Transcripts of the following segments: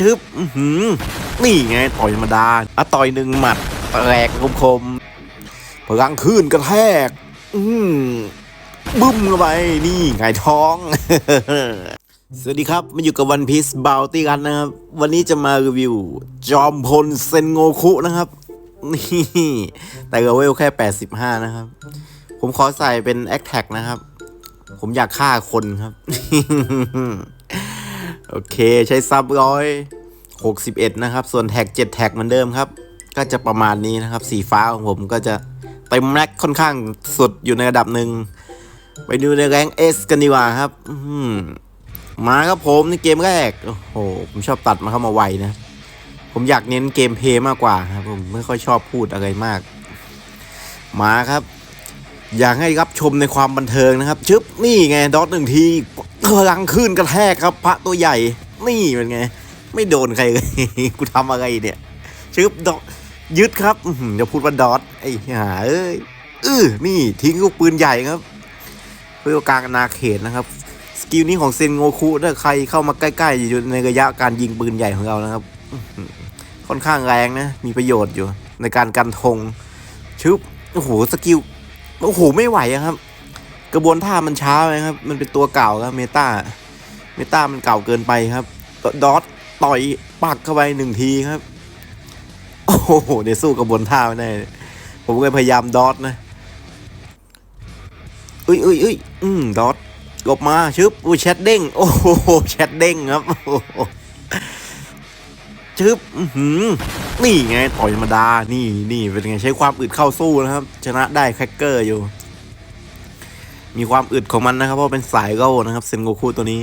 ชึบนี่ไงต่อยธรรมดาอะต่อยหนึ่งหมัดแตกคมๆพลังขึ้นกระแทก อืมบึ้มเข้าไป นี่ไงท้อง สวัสดีครับ มาอยู่กับวันพี e บ o ลตี้กันนะครับ วันนี้จะมารีวิว จอมพลเซนโงคุนะครับ นี่ แต่เลเวลแค่ 85 นะครับ ผมขอใส่เป็นแอคแท็กนะครับ ผมอยากฆ่าคนครับ โอเคใช้ซับร้อยหกสิบเอ็ดนะครับ ส่วนแท็กเจ็ดแท็กเหมือนเดิมครับ ก็จะประมาณนี้นะครับ สีฟ้าของผมก็จะเต็มแม็กค่อนข้างสุดอยู่ในระดับหนึ่ง ไปดูในแรงเอสกันดีกว่าครับหมาครับผมในเกมแรก โอ้โห ผมชอบตัดมาเข้ามาไวนะ ผมอยากเน้นเกมเพลย์มากกว่าครับ ผมไม่ค่อยชอบพูดอะไรมาก มาครับ อยากให้รับชมในความบันเทิงนะครับ ชึบนี่ไงดอทหนึ่งที พลังขึ้นกระแทกครับ พระตัวใหญ่ นี่เป็นไง ไม่โดนใครเลยกูทำอะไรเนี่ยชึบดอทยึดครับอื้อหือจะพูดว่าดอทไอ้ห่าเอ้ยเออนี่ทิ้งลูกปืนใหญ่ครับเพื่อกลางอาเขตนะครับ สกิลนี้ของเซนโงคุถ้าใครเข้ามาใกล้ๆอยู่ในระยะการยิงปืนใหญ่ของเรานะครับค่อนข้างแรงนะ มีประโยชน์อยู่ในการกันธงชึบโอ้โหสกิลโอ้โหไม่ไหวครับ กระบวนท่ามันช้าไปครับ มันเป็นตัวเก่าครับเมตาเมตามันเก่าเกินไปครับดอทต่อยปักเข้าไปหนึ่งทีครับ โอ้โหเดี๋ยวสู้กระบวนท่าไม่ได้ผมก็พยายามดอทนะอุ้ยอุ้ยอุ้ยอืมดอทกบมาชึบอุ้ยแชทเด้ง โอ้โหแชทเด้งครับโอ้โหชึบอือหือนี่ไงต่อยธรรมดา นี่นี่เป็นไงใช้ความอึดเข้าสู้นะครับ ชนะได้แคคเกอร์อยู่ มีความอึดของมันนะครับ เพราะเป็นสายเก้านะครับเซนโกคุตัวนี้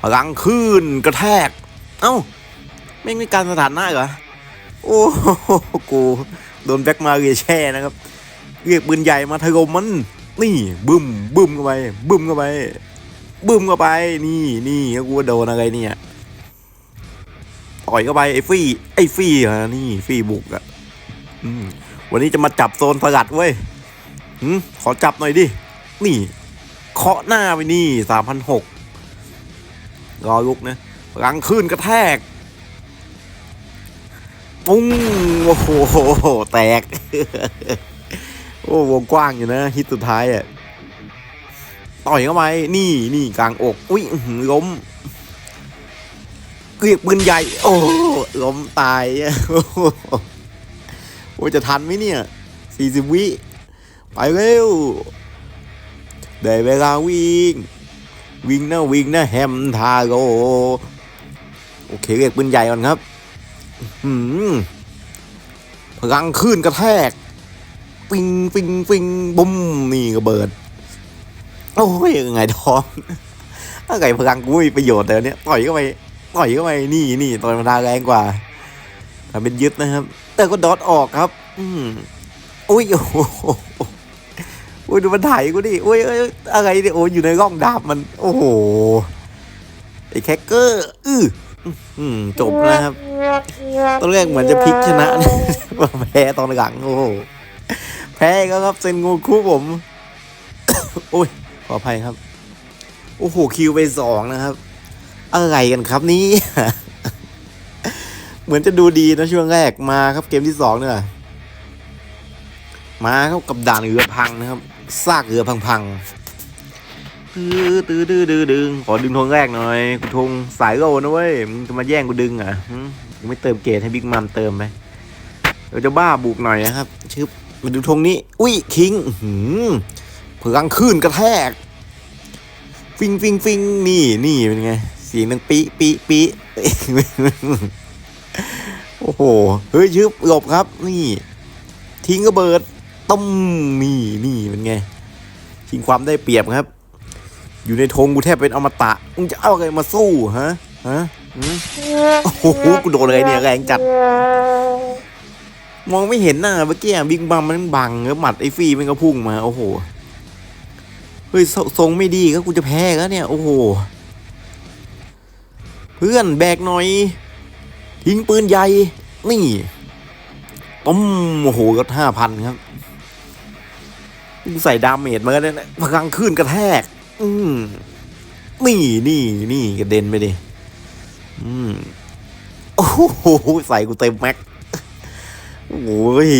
พลังขึ้นกระแทก เอ้าไม่มีการสถานะเหรอ โอ้โหกูโดนแบ็กมาเรียแช่นะครับ เรียกปืนใหญ่มาถล่มมัน นี่บึ้มบึ้มเข้าไปบึ้มเข้าไปบึ้มเข้าไป นี่นี่กูโดนอะไรเนี่ยต่อยเข้าไปไอ้ฟี่ไอ้ฟี่อะนี่ฟี่บุกอะอวันนี้จะมาจับโซนสลัดเว้ยขอจับหน่อยดิ นี่ เคาะหน้าไปนี่สามพันหกรอลุกนะหลังขึ้นกระแทก ปุ้ง โอ้โห แตก โอ้วงกว้างอยู่นะ ฮิตสุดท้ายอะ ต่อยเข้าไป นี่นี่กลางอก อุ้ยล้มเรียกปืนใหญ่ โอ้ล้มตาย โอ้จะทันไหมเนี่ยสี่สิบวิ ไปเร็ว ได้เวลาวิ่ง วิ่งนะวิ่งนะแฮมทาโกโอเคเรียกปืนใหญ่ก่อนครับหืมพลังขึ้นกระแทก ปิงปิงปิงบุ้มนี่กระเบิด โอ้ยยังไงท้องอะไรพลังกูไม่มีประโยชน์แต่เนี้ยต่อยเข้าไปต่อยเข้าไปนี่นี่ต่อยธรรมดาแรงกว่าทำเป็นยึดนะครับ แต่ก็ดอทออกครับ อืมอุ้ยโอ้โห อุ้ยดูมันถ่ายกูดิโอ้ยเอ้ยอะไรเนี่ยโอ้ยอยู่ในร่องดาบมัน โอ้โหไอ้แคคเกอร์อื้ออืมจบนะครับตอนแรกเหมือนจะพลิกชนะมาแพ้ตอนหลังโอ้โหแพ้ก็ครับเซนงูคู่ผมโอ้ยขออภัยครับ โอ้โหคิวไปสองนะครับ อะไรกันครับนี่เหมือนจะดูดีนะช่วงแรกมาครับเกมที่สองเนี่ยมาครับกับด่านเรือพังนะครับ ซากเรือพังๆตื้อตื้อตื้อตื้อดึงขอดึงธงแรกหน่อยกูธงสายโลนะเว้ยมึงจะมาแย่งกูดึงอะหึกูไม่เติมเกรดให้บิ๊กมัมเติมไหมเราจะบ้าบุกหน่อยนะครับชึบมาดูธงนี้ อุ้ยคิงอื้อหือพลังขึ้นกระแทก ฟิงฟิงฟิงนี่นี่เป็นไงเสียงดังปีปีปีโอ้โห เฮ้ยชึบหลบครับ นี่ ทิ้งระเบิด ต้มนี่นี่เป็นไงทิ้งความได้เปรียบครับ อยู่ในธงกูแทบเป็นอมตะมึงจะเอาอะไรมาสู้ฮะฮะโอ้โหกูโดนอะไรเนี่ยแรงจัด มองไม่เห็นหน้าเมื่อกี้บิ๊กบัมมันบังแล้วหมัดไอ้ฟีมันก็พุ่งมา โอ้โหเฮ้ยทรงไม่ดีก็กูจะแพ้แล้วเนี่ย โอ้โห เพื่อนแบกหน่อย ทิ้งปืนใหญ่ นี่ต้มโอ้โหก็ห้าพันครับ ใส่ดาเมจมาแล้วเนี่ยพลังขึ้นกระแทก อืมนี่นี่นี่กระเด็นไปดิ อืม โอ้โห ใส่กูเต็มแม็ก โอ้ย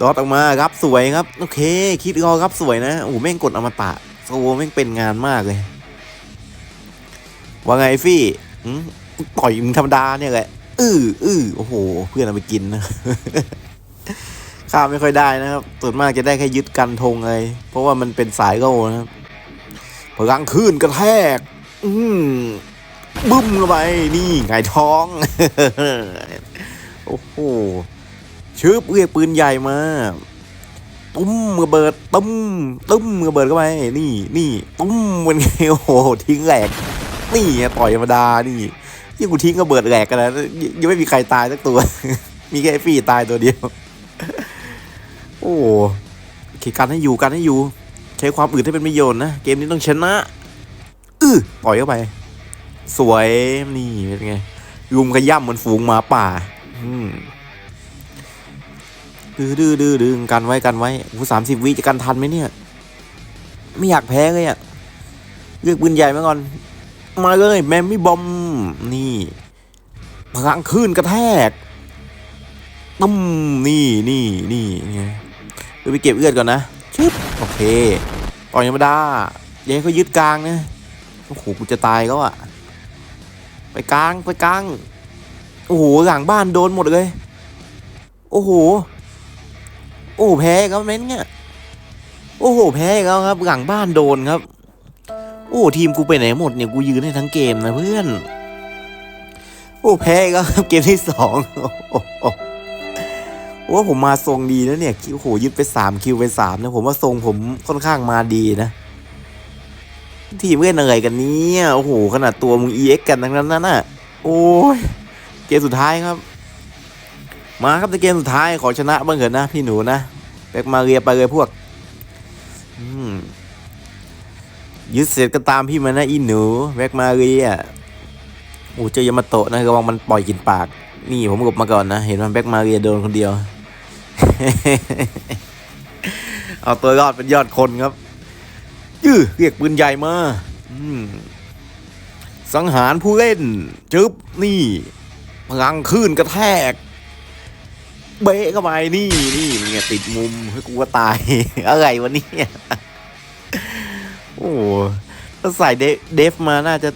ดอทออกมาครับสวยครับ โอเค คิดรอครับสวยนะ โอ้แม่งกดอมตะโซแม่งเป็นงานมากเลย ว่าไงฟี่ต่อยมึงธรรมดาเนี่ยแหละ อื้ออื้อโอ้โห เพื่อนเอาไปกินนะ ข้าไม่ค่อยได้นะครับส่วนมากจะได้แค่ยึดกันธงเลยเพราะว่ามันเป็นสายโก้นะครับพลังคลื่นกระแทก อืมบึ้มเข้าไปนี่ไงท้อง โอ้โหชืบเรียกปืนใหญ่มาตุ้มระเบิดตุ้มตุ้มระเบิดเข้าไปนี่นี่ตุ้มมันไงโอ้โหทิ้งแหลกนี่ต่อยธรรมดานี่ยี่กูทิ้งระเบิดแหลกกันนะยังยังไม่มีใครตายสักตัว มีแค่ไอ้ฟี่ตายตัวเดียว อ้โหโอเคกันให้อยู่กันให้อยู่ ใช้ความอื่นให้เป็นประโยชน์นะ เกมนี้ต้องชนะอื้อปล่อยเข้าไป สวยนี่เป็นไงยุมขย่ำเหมือนฝูงหมาป่า อืมดื้อดื้อดื้อดื้อกันไว้กันไว้กูสามสิบวิจะกันทันไหมเนี่ย ไม่อยากแพ้เลยอะเลือกปืนใหญ่มาก่อน มาเลยแมมมี่บอม นี่พลังคลื่นกระแทกตุ้มนี่นี่นี่ไง ดี๋ยวไปเก็บเลือดก่อนนะชึบโอเคต่อยธรรมดาอย่าให้เขายึดกลางนะโอ้โหกูจะตายแล้วอะไปกลางไปกลางโอ้โหหลังบ้านโดนหมดเลย โอ้โห โอ้โหแพ้ครับเม้นเนี่ยโอ้โหแพ้แล้วครับ หลังบ้านโดนครับ โอ้ทีมกูไปไหนหมดเนี่ยกูยืนให้ทั้งเกมนะเพื่อน โอ้แพ้แล้วครับเกมที่สอง โอ้โหโอ้ผมมาทรงดีนะเนี่ยโอ้โหยึดไปสามคิวไปสามนะผมว่าทรงผมค่อนข้างมาดีนะ ทีมเล่อนอะไรกันเนี่ยโอ้โหขนาดตัวมึง EX กันทั้งนั้นน่ะโอ้ยเกมสุดท้ายครับ มาครับในเกมสุดท้ายขอชนะบ้างเถอะนะพี่หนูนะแบกมาเรียไปเลยพวกยึดเสร็จก็ตามพี่มานะอีหนูแบกมาเรียโอ้เจอยามาโตะนะระวังมันปล่อยกินปาก นี่ผมกบมาก่อนนะ เห็นมันแบกมาเรียโดนคนเดียว เอาตัวรอดเป็นยอดคนครับยื้อเรียกปืนใหญ่มาสังหารผู้เล่น จึ๊บนี่พลังคลื่นกระแทก เบะเข้าไปนี่นี่เนี่ยติดมุมให้กูว่าตาย อะไรวะเนี่ยโอ้โหถ้าใส่เดฟมาน่าจะ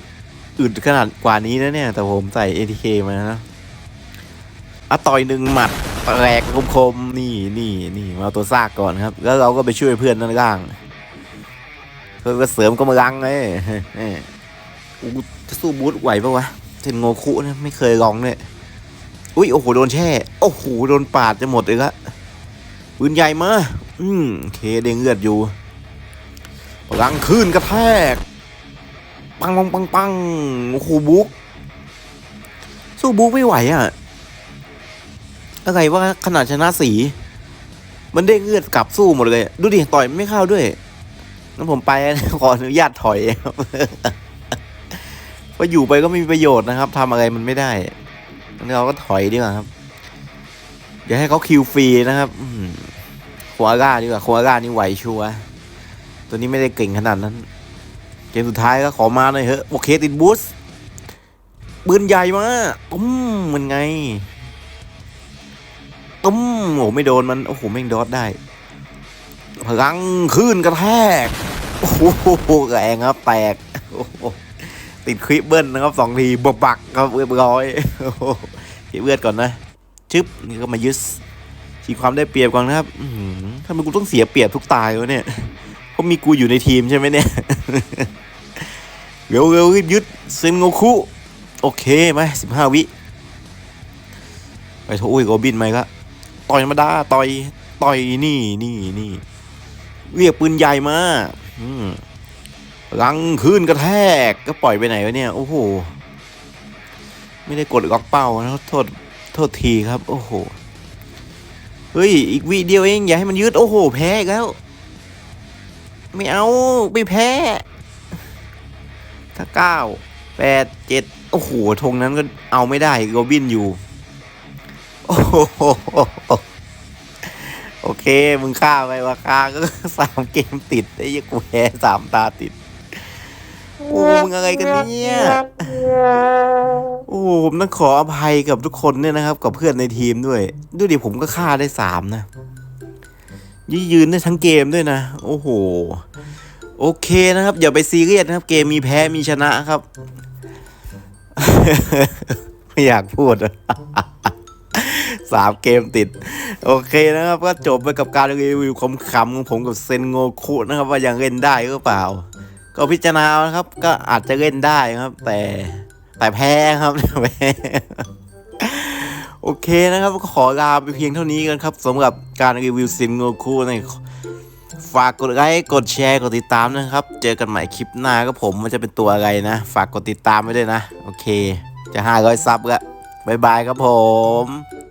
อึดขนาดกว่านี้นะเนี่ย แต่ผมใส่ ATK มานะอะต่อยหนึ่งหมัด แตกคมๆนี่นี่นี่มาตัวซากก่อนครับ แล้วเราก็ไปช่วยเพื่อนนั่นล่างเพื่อเสริมกำลังไงเอ้ยกูจะสู้บูธไหวปะวะเทนโงคุเนี่ยไม่เคยลองเนี่ยอุ้ยโอ้โหโดนแช่โอ้โหโดนปาดจะหมดเลยละปืนใหญ่มาอืมเคเด้งเลือดอยู่พลังคลื่นกระแทก ปังปังปังปังโอ้โหบุ๊กสู้บุ๊กไม่ไหวอะ อะไรว่าขนาดชนะสี มันเด้เลือดกลับสู้หมดเลย ดูดิต่อยไม่เข้าด้วยงั้นผมไปขออนุญาตถอยครับพราะอยู่ไปก็ไม่มีประโยชน์นะครับทำอะไรมันไม่ได้งั้นเราก็ถอยดีกว่าครับอย่าให้เขาคิวฟรีนะครับอืมโควาร่าดีกว่าโควาร่านี่ไหวชัวตัวนี้ไม่ได้เก่งขนาดนั้น เกมสุดท้ายก็ขอมาหน่อยเถอะโอเคติดบูสต์ปืนใหญ่มาตุ้มมันไง ตุ้มโอ้ไม่โดนมัน โอ้โหแม่งดอดได้พลังคลื่นกระแทก โอ้โหแรงครับแตกติดคลิปเบิ้ลนะครับสองทีบบักครับเรียบร้อยโอ้โหเก็บเลือดก่อนนะชึบนี่ก็มายึดฉีความได้เปรียบก่อนนะครับทำไมกูต้องเสียเปรียบทุกตายวะเนี่ยเพราะมีกูอยู่ในทีมใช่ไหมเนี่ยเร็วเร็วรีบยึดเซนโงคุโอเคไหมสิบห้าวิ ไปโทอุ้ยโกบินไหมก็ ต่อยธรรมดาต่อยต่อยนี่นี่นี่เรียกปืนใหญ่มาอืมลังคืนกระแทกก็ปล่อยไปไหนวะเนี่ย โอ้โห ไม่ได้กดล็อกเป้านะโทษโทษทีครับ โอ้โห เฮ้ย อีกวิเดียวเอง อย่าให้มันยืด โอ้โห แพ้แล้ว ไม่เอา ไม่แพ้ ถ้าเก้าแปดเจ็ดโอ้โหธงนั้นก็เอาไม่ได้โรบินอยู่ โอ้โหโอเค มึงฆ่าไปว่าฆ่าก็สามเกมติดไอ้ยี่กูแพ้สามตาติด โอ้มึงอะไรกันเนี่ย โอ้โหผมต้องขออภัยกับทุกคนเนี่ยนะครับ กับเพื่อนในทีมด้วย ดูดิผมก็ฆ่าได้สามนะยืนยืนได้ทั้งเกมด้วยนะ โอ้โห โอเคนะครับ อย่าไปซีเรียสนะครับ เกมมีแพ้มีชนะครับ ไม่อยากพูดอะ สามเกมติด โอเคนะครับ ก็จบไปกับการรีวิวคำขำของผมกับเซนโงคุนะครับ ว่ายังเล่นได้หรือเปล่า ก็พิจารณานะครับ ก็อาจจะเล่นได้ครับ แต่แต่แพ้ครับแพ้โอเคนะครับก็ขอลาไปเพียงเท่านี้กันครับสำหรับการรีวิวเซนโงคุในฝากกดไลค์กดแชร์กดติดตามนะครับ เจอกันใหม่คลิปหน้าก็ผมมันจะเป็นตัวอะไรนะ ฝากกดติดตามไว้ด้วยนะ โอเค จะห้าร้อยซับล้วบ๊ายบายครับผม